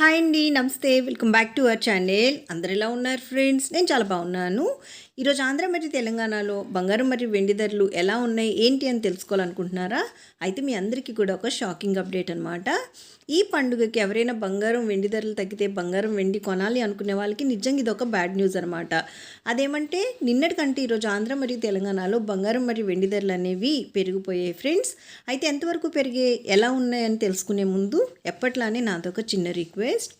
Hi అండి నమస్తే. Welcome back to our channel. అందరు ఎలా ఉన్నారు ఫ్రెండ్స్? నేను చాలా బాగున్నాను. ఈరోజు ఆంధ్ర మరియు తెలంగాణలో బంగారం మరియు వెండి ధరలు ఎలా ఉన్నాయి ఏంటి అని తెలుసుకోవాలనుకుంటున్నారా? అయితే మీ అందరికీ కూడా ఒక షాకింగ్ అప్డేట్ అనమాట ఈ పండుగకి ఎవరైనా బంగారం వెండి ధరలు తగ్గితే బంగారం వెండి కొనాలి అనుకునే వాళ్ళకి నిజంగా ఇది ఒక బ్యాడ్ న్యూస్ అనమాట అదేమంటే నిన్నటికంటే ఈరోజు ఆంధ్ర మరియు తెలంగాణలో బంగారం మరియు వెండి ధరలు అనేవి పెరిగిపోయాయి ఫ్రెండ్స్. అయితే ఎంతవరకు పెరిగే ఎలా ఉన్నాయని తెలుసుకునే ముందు ఎప్పట్లానే నాదొక చిన్న రిక్వెస్ట్. interest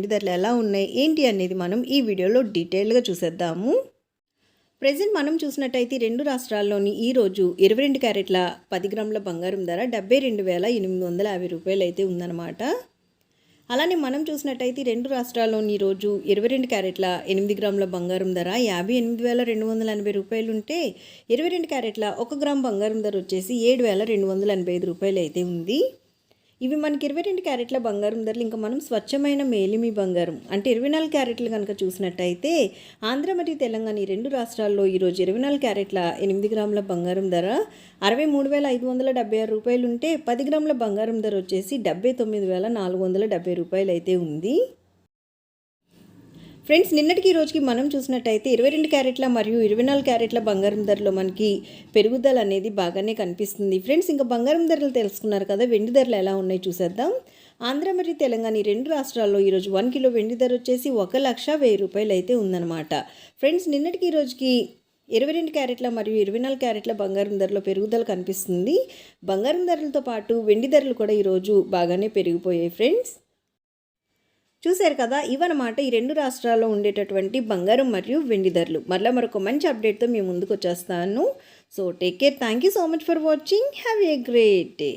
వెండి ధరలు ఎలా ఉన్నాయి ఏంటి అనేది మనం ఈ వీడియోలో డీటెయిల్గా చూసేద్దాము. ప్రజెంట్ మనం చూసినట్టయితే రెండు రాష్ట్రాల్లోని ఈరోజు ఇరవై రెండు క్యారెట్ల పది గ్రాముల బంగారం ధర డెబ్బై రెండు వేల ఎనిమిది వందల యాభై రూపాయలు అయితే ఉందన్నమాట. అలానే మనం చూసినట్టయితే రెండు రాష్ట్రాల్లోని ఈరోజు ఇరవై రెండు క్యారెట్ల ఎనిమిది గ్రాముల బంగారం ధర యాభై ఎనిమిది వేల రెండు వందల ఎనభై రూపాయలు ఉంటే ఇరవై రెండు క్యారెట్ల ఒక గ్రామ్ బంగారం ధర వచ్చేసి ఏడు వేల రెండు వందల ఎనభై ఐదు రూపాయలు అయితే ఉంది. ఇవి మనకి ఇరవై రెండు క్యారెట్ల బంగారం ధరలు. ఇంకా మనం స్వచ్ఛమైన మేలిమి బంగారం అంటే ఇరవై నాలుగు క్యారెట్లు కనుక చూసినట్టయితే ఆంధ్ర మరియు తెలంగాణ ఈ రెండు రాష్ట్రాల్లో ఈరోజు ఇరవై నాలుగు క్యారెట్ల ఎనిమిది గ్రాముల బంగారం ధర అరవై మూడు వేల ఐదు వందల డెబ్బై ఆరు రూపాయలు ఉంటే పది గ్రాముల బంగారం ధర వచ్చేసి డెబ్బై తొమ్మిది వేల నాలుగు వందల డెబ్బై రూపాయలు అయితే ఉంది. ఫ్రెండ్స్ నిన్నటికి ఈ రోజుకి మనం చూసినట్టయితే ఇరవై రెండు క్యారెట్ల మరియు ఇరవై నాలుగు క్యారెట్ల బంగారం ధరలో మనకి పెరుగుదల అనేది బాగానే కనిపిస్తుంది. ఫ్రెండ్స్ ఇంకా బంగారం ధరలు తెలుసుకున్నారు కదా వెండి ధరలు ఎలా ఉన్నాయి చూసేద్దాం. ఆంధ్ర మరియు తెలంగాణ ఈ రెండు రాష్ట్రాల్లో ఈరోజు వన్ కిలో వెండి ధర వచ్చేసి ఒక లక్ష వెయ్యి రూపాయలు అయితే ఉందన్నమాట. ఫ్రెండ్స్ నిన్నటికి ఈ రోజుకి ఇరవై రెండు క్యారెట్ల మరియు ఇరవై నాలుగు క్యారెట్ల బంగారం ధరలో పెరుగుదల కనిపిస్తుంది. బంగారం ధరలతో పాటు వెండి ధరలు కూడా ఈరోజు బాగానే పెరిగిపోయాయి ఫ్రెండ్స్. చూశారు కదా ఇవన్నమాట ఈ రెండు రాష్ట్రాల్లో ఉండేటటువంటి బంగారం మరియు వెండి ధరలు. మరలా మరొక మంచి అప్డేట్తో మేము ముందుకు వచ్చేస్తాను. So take care thank you so much for watching have a great day